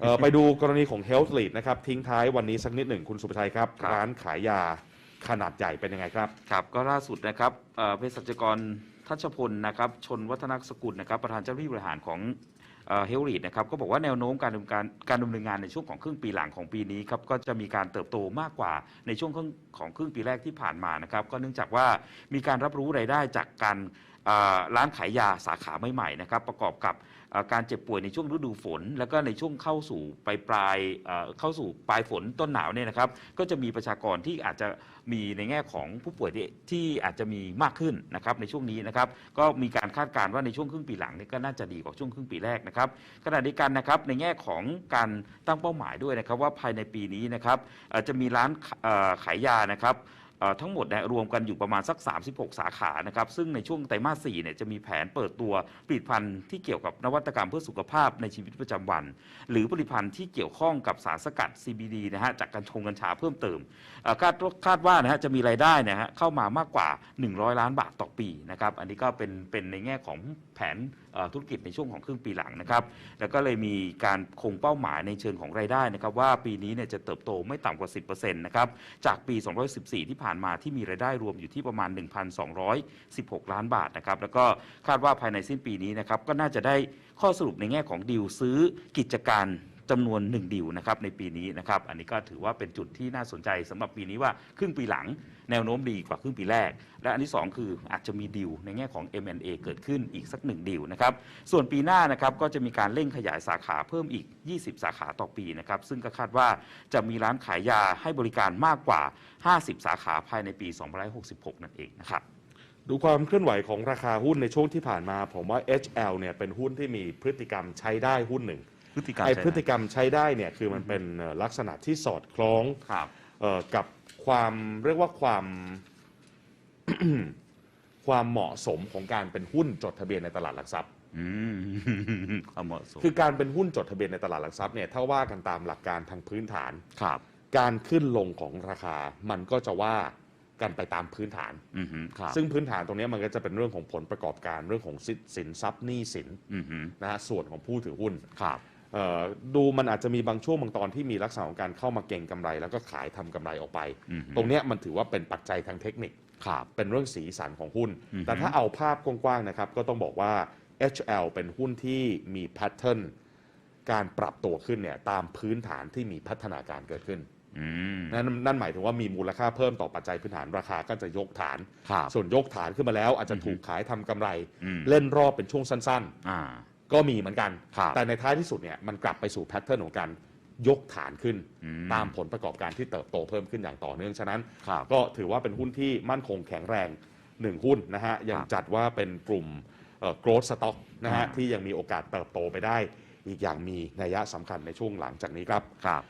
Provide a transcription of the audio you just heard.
เอ่อไปดูกรณีของ Health Lead นะครับทิ้งท้ายวันนี้สักนิดหนึ่งคุณสุภชัยครับ ครับ ร้านขายยาขนาดใหญ่เป็นยังไงครับ ครับก็ล่าสุดนะครับเอ่อเภสัชกรทัชพลนะครับชนวัฒนสกุลนะครับประธานเจ้าหน้าที่บริหารของเฮลรีดนะครับก็บอกว่าแนวโน้มการดำเนินการการดำเนินงานในช่วงของครึ่งปีหลังของปีนี้ครับก็จะมีการเติบโตมากกว่าในช่วงครึ่งของครึ่งปีแรกที่ผ่านมานะครับก็เนื่องจากว่ามีการรับรู้รายได้จากการเอ่อ ร้านขายยาสาขาใหม่ๆนะครับประกอบกับการเจ็บป่วยในช่วงฤดูฝน แล้วก็ในช่วงเข้าสู่ปลายปลายเข้าสู่ปลายฝนต้นหนาวเนี่ยนะครับก็จะมีประชากรที่อาจจะมีในแง่ของผู้ป่วยที่ที่อาจจะมีมากขึ้นนะครับในช่วงนี้นะครับก็มีการคาดการณ์ว่าในช่วงครึ่งปีหลังนี่ก็น่าจะดีกว่าช่วงครึ่งปีแรกนะครับขณะเดียวกันนะครับในแง่ของการตั้งเป้าหมายด้วยนะครับว่าภายในปีนี้นะครับจะมีร้านขายยานะครับ ทั้งหมดเนี่ยรวมกันอยู่ประมาณสัก 36 สาขานะครับซึ่งในช่วงไตรมาส4เนี่ยจะมีแผนเปิดตัวผลิตภัณฑ์ที่เกี่ยวกับนวัตกรรมเพื่อสุขภาพในชีวิตประจำวัน หรือผลิตภัณฑ์ที่เกี่ยวข้องกับสารสกัด CBD นะฮะจากกัญชงกัญชาเพิ่มเติมคาดคาดว่านะฮะจะมีรายได้เนะฮะเข้ามามากกว่า 100 ล้านบาทต่อปีนะครับอันนี้ก็เป็นเป็นในแง่ของแผนธุรกิจในช่วงของครึ่งปีหลังนะครับแล้วก็เลยมีการคงเป้าหมายในเชิงของรายได้นะครับว่าปีนี้เนี่ยจะเติบโตไม่ต่ำกว่า 10%นะครับจากปี 2014 ที่ผ่านานมาที่มีรายได้รวมอยู่ที่ประมาณ 1,216 ล้านบาทนะครับ แล้วก็คาดว่าภายในสิ้นปีนี้นะครับก็น่าจะได้ข้อสรุปในแง่ของดีลซื้อกิจการ จำนวน1ดีลนะครับในปีนี้นะครับอันนี้ก็ถือว่าเป็นจุดที่น่าสนใจสำหรับปีนี้ว่าครึ่งปีหลังแนวโน้มดีกว่าครึ่งปีแรก และอันที่ 2 คืออาจจะมีดีลในแง่ของ M&A เกิดขึ้นอีกสักหนึ่งดีลนะครับส่วนปีหน้านะครับก็จะมีการเร่งขยายสาขาเพิ่มอีก 20 สาขาต่อปีนะครับซึ่งก็คาดว่าจะมีร้านขายยาให้บริการมากกว่า 50 สาขาภายในปี2566 นั่นเองนะครับดูความเคลื่อนไหวของราคาหุ้นในช่วงที่ผ่านมา ผมว่า HL เนี่ยเป็นหุ้นที่มีพฤติกรรมใช้ได้หุ้นหนึ่ง พฤติกรรมไอ้ใช่ไหมพฤติกรรมใช้ได้เนี่ยคือมันเป็นเอ่อลักษณะที่สอดคล้องครับ เอ่อกับความเรียกว่าความ ความเหมาะสมของการเป็นหุ้นจดทะเบียนในตลาดหลักทรัพย์ อืมความเหมาะสมคือการเป็นหุ้นจดทะเบียนในตลาดหลักทรัพย์เนี่ยถ้าว่ากันตามหลักการทางพื้นฐาน ครับ การขึ้นลงของราคา มันก็จะว่ากันไปตามพื้นฐาน อืมฮึครับซึ่งพื้นฐานตรงเนี้ยมันก็จะเป็นเรื่องของผลประกอบการเรื่องของสินสินทรัพย์หนี้สินอืมฮึนะฮะส่วนของผู้ถือหุ้น ครับเอ่อ ดูมันอาจจะมีบางช่วงบางตอนที่มีลักษณะของการเข้ามาเก็งกำไร แล้วก็ขายทำกำไรออกไปอืมฮึตรงเนี้ยมันถือว่าเป็นปัจจัยทางเทคนิคครับเป็นเรื่องสีสันของหุ้นอือฮึแต่ถ้าเอาภาพกว้างๆนะครับ ก็ต้องบอกว่า HL เป็นหุ้นที่มีแพทเทิร์นการปรับตัวขึ้นเนี่ยตามพื้นฐานที่มีพัฒนาการเกิดขึ้นอืมนั่นนั่นหมายถึงว่ามีมูลค่าเพิ่มต่อปัจจัยพื้นฐานราคาก็จะยกฐานครับส่วนยกฐานขึ้นมาแล้วอาจจะถูกขายทำกำไรอืมเล่นรอบเป็นช่วงสั้นอ่าๆ ก็มีเหมือนกัน ครับแต่ในท้ายที่สุดเนี่ยมันกลับไปสู่แพทเทิร์นของการยกฐานขึ้น อืม ตามผลประกอบการที่เติบโตเพิ่มขึ้นอย่างต่อเนื่อง ฉะนั้น ครับ ก็ถือว่าเป็นหุ้นที่มั่นคงแข็งแรงหนึ่งหุ้นนะฮะ ยังครับจัดว่าเป็นกลุ่มเอ่อ growth stock นะฮะ อ่า ที่ยังมีโอกาสเติบโตไปได้ อีกอย่างมีนัยยะสำคัญในช่วงหลังจากนี้ครับ ครับ